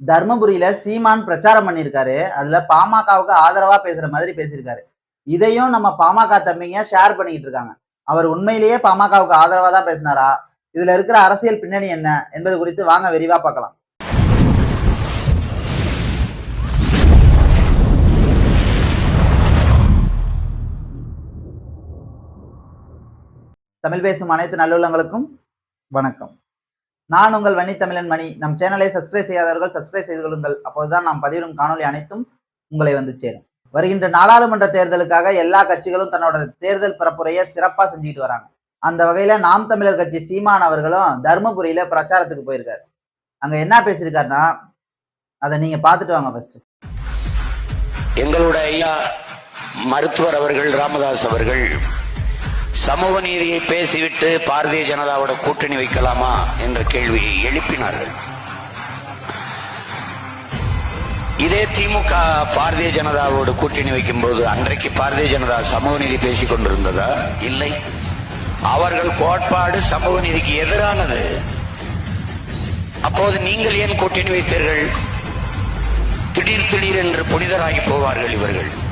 தர்மபுரியில சீமான் பிரச்சாரம் பண்ணியிருக்காரு. அதுல பாமகவுக்கு ஆதரவா பேசுற மாதிரி பேசியிருக்காரு. இதையும் நம்ம பாமக தம்பிங்க ஷேர் பண்ணிக்கிட்டு இருக்காங்க. அவர் உண்மையிலேயே பாமகவுக்கு ஆதரவா தான் பேசினாரா? இதுல இருக்கிற அரசியல் பின்னணி என்ன என்பது குறித்து வாங்க விரிவா பார்க்கலாம். தமிழ் பேசும் அனைத்து நல்லுள்ளங்களுக்கும் வணக்கம். நான் உங்கள் வன்னி தமிழன் மணி. நம் சேனலை சப்ஸ்கிரைப் செய்யாதவர்கள் சப்ஸ்கிரைப் செய்து கொள்ளுங்கள். அப்போதுதான் நாம் பதிவிடும் காணொளி அனைத்தும் உங்களை வந்து சேரும். வருகின்ற நாடாளுமன்ற தேர்தலுக்காக எல்லா கட்சிகளும் தன்னோட தேர்தல் பரப்புரையை சிறப்பா செஞ்சுக்கிட்டு வராங்க. அந்த வகையில நாம் தமிழர் கட்சி சீமான் அவர்களும் தருமபுரியில பிரச்சாரத்துக்கு போயிருக்காரு. அங்க என்ன பேசியிருக்காருன்னா அதை நீங்க பார்த்துட்டு வாங்க ஃபர்ஸ்ட் எங்களுடைய ஐயா மருத்துவர் அவர்கள் ராமதாஸ் அவர்கள் சமூக நீதியை பேசிவிட்டு பாரதிய ஜனதாவோட கூட்டணி வைக்கலாமா என்ற கேள்வியை எழுப்பினார்கள். இதே திமுக பாரதிய ஜனதாவோடு கூட்டணி வைக்கும்போது அன்றைக்கு பாரதிய ஜனதா சமூக நீதி பேசிக் கொண்டிருந்ததா? இல்லை. அவர்கள் கோட்பாடு சமூக நீதிக்கு எதிரானது. அப்போது நீங்கள் ஏன் கூட்டணி வைத்தீர்கள்? திடீர் திடீர் என்று புனிதராகி போவார்கள் இவர்கள்.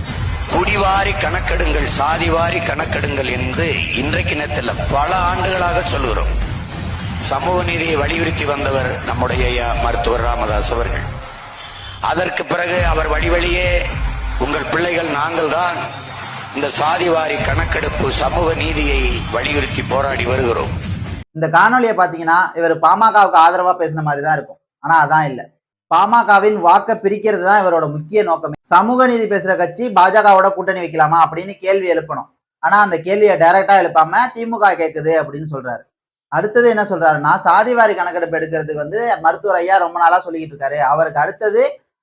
குடிவாரி கணக்கெடுங்கள் சாதிவாரி கணக்கெடுங்கள் என்று இன்றைக்கு நேரத்தில் பல ஆண்டுகளாக சொல்லுகிறோம். சமூக நீதியை வலியுறுத்தி வந்தவர் நம்முடைய ஐயா மருத்துவர் ராமதாஸ் அவர்கள். அதற்கு பிறகு அவர் வழி வழியே உங்கள் பிள்ளைகள் நாங்கள் தான் இந்த சாதிவாரி கணக்கெடுப்பு சமூக நீதியை வலியுறுத்தி போராடி வருகிறோம். இந்த காணொலியை பார்த்தீங்கன்னா இவர் பாமகவுக்கு ஆதரவா பேசின மாதிரி தான் இருக்கும். ஆனா அதான் இல்லை. பாமகவின் வாக்க பிரிக்கிறது தான் இவரோட முக்கிய நோக்கமே. சமூக நீதி பேசுற கட்சி பாஜகவோட கூட்டணி வைக்கலாமா அப்படின்னு கேள்வி எழுப்பணும். ஆனா அந்த கேள்வியை டைரக்டா எழுப்பாம திமுக கேட்குது அப்படின்னு சொல்றாரு. அடுத்தது என்ன சொல்றாருன்னா சாதிவாரி கணக்கெடுப்பு எடுக்கிறதுக்கு வந்து மருத்துவர் ஐயா ரொம்ப நாளா சொல்லிக்கிட்டு இருக்காரு. அவருக்கு அடுத்தது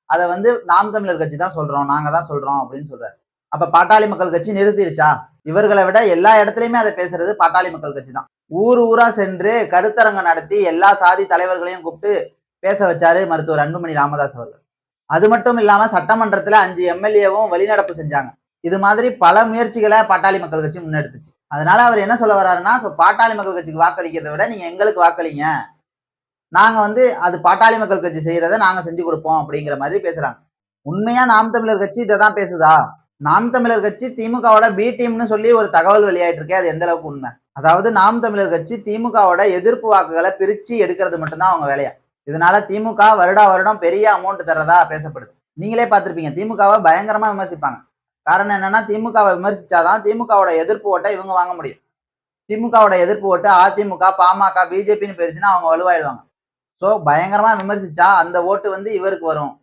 அதை வந்து நாம் தமிழர் கட்சி தான் சொல்றோம் நாங்க தான் சொல்றோம் அப்படின்னு சொல்றாரு. அப்ப பாட்டாளி மக்கள் கட்சி நிறுத்திடுச்சா? இவர்களை விட எல்லா இடத்துலயுமே அதை பேசுறது பாட்டாளி மக்கள் கட்சி தான். ஊர் ஊரா சென்று கருத்தரங்கம் நடத்தி எல்லா சாதி தலைவர்களையும் கூப்பிட்டு பேச வச்சாரு மருத்துவர் அன்புமணி ராமதாஸ் அவர்கள். அது மட்டும் இல்லாம சட்டமன்றத்துல அஞ்சு எம்எல்ஏவும் வெளிநடப்பு செஞ்சாங்க. இது மாதிரி பல முயற்சிகளை பாட்டாளி மக்கள் கட்சி முன்னெடுத்துச்சு. அதனால அவர் என்ன சொல்ல வர்றாருன்னா பாட்டாளி மக்கள் கட்சிக்கு வாக்களிக்கிறதை விட நீங்க எங்களுக்கு வாக்களிங்க. நாங்க வந்து அது பாட்டாளி மக்கள் கட்சி செய்யறதை நாங்க செஞ்சு கொடுப்போம் அப்படிங்கிற மாதிரி பேசுறாங்க. உண்மையா நாம் தமிழர் கட்சி இதை தான் பேசுதா? நாம் தமிழர் கட்சி திமுகவோட பி டீம்னு சொல்லி ஒரு தகவல் வெளியாயிட்டு இருக்கே அது எந்த அளவுக்கு உண்மை? அதாவது நாம் தமிழர் கட்சி திமுகவோட எதிர்ப்பு வாக்குகளை பிரிச்சு எடுக்கிறது மட்டும்தான் அவங்க வேலையா? இதனால திமுக வருடா வருடம் பெரிய அமௌண்ட் தர்றதா பேசப்படுது. நீங்களே பார்த்துருப்பீங்க. திமுகவை பயங்கரமா விமர்சிப்பாங்க. காரணம் என்னன்னா திமுகவை விமர்சிச்சாதான் திமுகவோட எதிர்ப்பு ஓட்டை இவங்க வாங்க முடியும். திமுகவோட எதிர்ப்பு ஓட்டு அதிமுக பாமக பிஜேபின்னு போயிருச்சுன்னா அவங்க வலுவாயிடுவாங்க. ஸோ பயங்கரமா விமர்சிச்சா அந்த ஓட்டு வந்து இவருக்கு வரும்.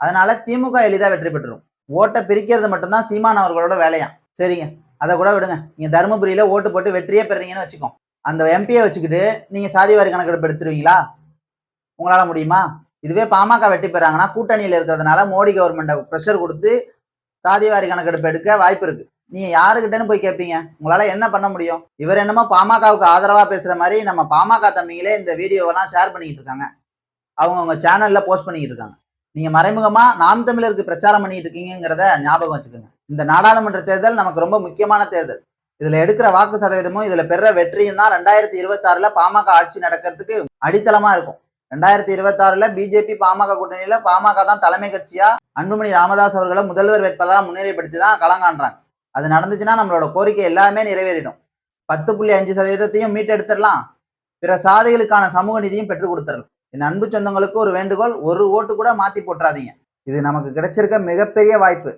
அதனால திமுக எளிதா வெற்றி பெற்றுரும். ஓட்டை பிரிக்கிறது மட்டும்தான் சீமான் அவர்களோட வேலையா சரிங்க. அதை கூட விடுங்க. நீங்க தருமபுரியில ஓட்டு போட்டு வெற்றியே பெறீங்கன்னு வச்சுக்கோ அந்த எம்பியை வச்சுக்கிட்டு நீங்க சாதிவாரி கணக்கெடுப்பு எடுத்துருவீங்களா? உங்களால முடியுமா? இதுவே பாமக வெற்றி பெறாங்கன்னா கூட்டணியில் இருக்கிறதுனால மோடி கவர்மெண்ட்டை ப்ரெஷர் கொடுத்து சாதிவாரி கணக்கெடுப்பு எடுக்க வாய்ப்பு இருக்கு. நீங்க யாருக்கிட்டன்னு போய் கேட்பீங்க உங்களால என்ன பண்ண முடியும்? இவர் என்னமோ பாமகவுக்கு ஆதரவா பேசுற மாதிரி நம்ம பாமக தம்பிங்களே இந்த வீடியோவெல்லாம் ஷேர் பண்ணிக்கிட்டு இருக்காங்க. அவங்க அவங்க சேனல்ல போஸ்ட் பண்ணிக்கிட்டு இருக்காங்க. நீங்க மறைமுகமா நாம் தமிழருக்கு பிரச்சாரம் பண்ணிட்டு இருக்கீங்கிறத ஞாபகம் வச்சுக்கோங்க. இந்த நாடாளுமன்ற தேர்தல் நமக்கு ரொம்ப முக்கியமான தேர்தல். இதுல எடுக்கிற வாக்கு சதவீதமும் இதுல பெற வெற்றியும் தான் ரெண்டாயிரத்தி இருபத்தி ஆறுல பாமக ஆட்சி நடக்கிறதுக்கு அடித்தளமா இருக்கும். ரெண்டாயிரத்தி இருபத்தி ஆறுல பிஜேபி பாமக கூட்டணியில பாமக தான் தலைமை கட்சியா? அன்புமணி ராமதாஸ் அவர்களை முதல்வர் வேட்பாளராக முன்னிலைப்படுத்தி தான் களங்காண்றாங்க அது நடந்துச்சுன்னா நம்மளோட கோரிக்கை எல்லாமே நிறைவேறிடும். பத்து புள்ளி அஞ்சு சதவீதத்தையும் மீட்டெடுத்துடலாம். பிற சாதிகளுக்கான சமூக நிதியும் பெற்றுக் கொடுத்துடலாம். என் அன்பு சொந்தங்களுக்கு ஒரு வேண்டுகோள் ஒரு ஓட்டு கூட மாத்தி போட்டுறாதீங்க. இது நமக்கு கிடைச்சிருக்க மிகப்பெரிய வாய்ப்பு.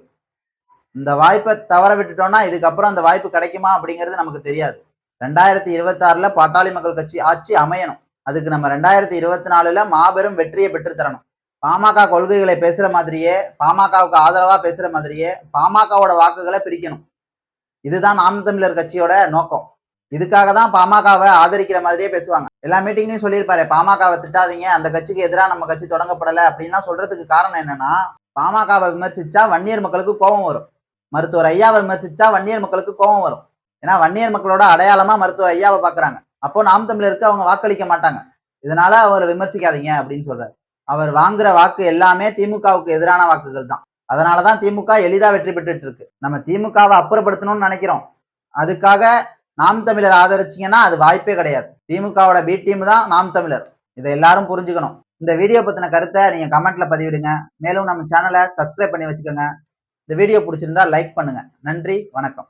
இந்த வாய்ப்பை தவற விட்டுட்டோம்னா இதுக்கப்புறம் அந்த வாய்ப்பு கிடைக்குமா அப்படிங்கிறது நமக்கு தெரியாது. ரெண்டாயிரத்தி இருபத்தி ஆறுல பாட்டாளி மக்கள் கட்சி ஆட்சி அமையணும். அதுக்கு நம்ம ரெண்டாயிரத்தி இருபத்தி நாலுல மாபெரும் வெற்றியை பெற்றுத்தரணும். பாமக கொள்கைகளை பேசுற மாதிரியே பாமகவுக்கு ஆதரவா பேசுற மாதிரியே பாமகவோட வாக்குகளை பிரிக்கணும். இதுதான் நாம் தமிழர் கட்சியோட நோக்கம். இதுக்காக தான் பாமகவை ஆதரிக்கிற மாதிரியே பேசுவாங்க. எல்லா மீட்டிங்லையும் சொல்லியிருப்பாரு பாமகவை திட்டாதீங்க அந்த கட்சிக்கு எதிராக நம்ம கட்சி தொடங்கப்படலை அப்படின்னா சொல்றதுக்கு காரணம் என்னன்னா பாமகவை விமர்சிச்சா வன்னியர் மக்களுக்கு கோபம் வரும். மருத்துவர் ஐயாவை விமர்சிச்சா வன்னியர் மக்களுக்கு கோபம் வரும். ஏன்னா வன்னியர் மக்களோட அடையாளமா மருத்துவர் ஐயாவை பாக்குறாங்க அப்போ நாம் தமிழருக்கு அவங்க வாக்களிக்க மாட்டாங்க. இதனால அவர் விமர்சிக்காதீங்க அப்படின்னு சொல்றாரு. அவர் வாங்குற வாக்கு எல்லாமே திமுகவுக்கு எதிரான வாக்குகள் தான். அதனாலதான் திமுக எளிதா வெற்றி பெற்றுட்டு இருக்கு. நம்ம திமுகவை அப்புறப்படுத்தணும்னு நினைக்கிறோம். அதுக்காக நாம் தமிழர் ஆதரிச்சீங்கன்னா அது வாய்ப்பே கிடையாது. திமுகவோட பி டீம் தான் நாம் தமிழர். இதை எல்லாரும் புரிஞ்சுக்கணும். இந்த வீடியோ பத்தின கருத்தை நீங்க கமெண்ட்ல பதிவிடுங்க. மேலும் நம்ம சேனலை சப்ஸ்கிரைப் பண்ணி வச்சுக்கோங்க. இந்த வீடியோ பிடிச்சிருந்தா லைக் பண்ணுங்க. நன்றி வணக்கம்.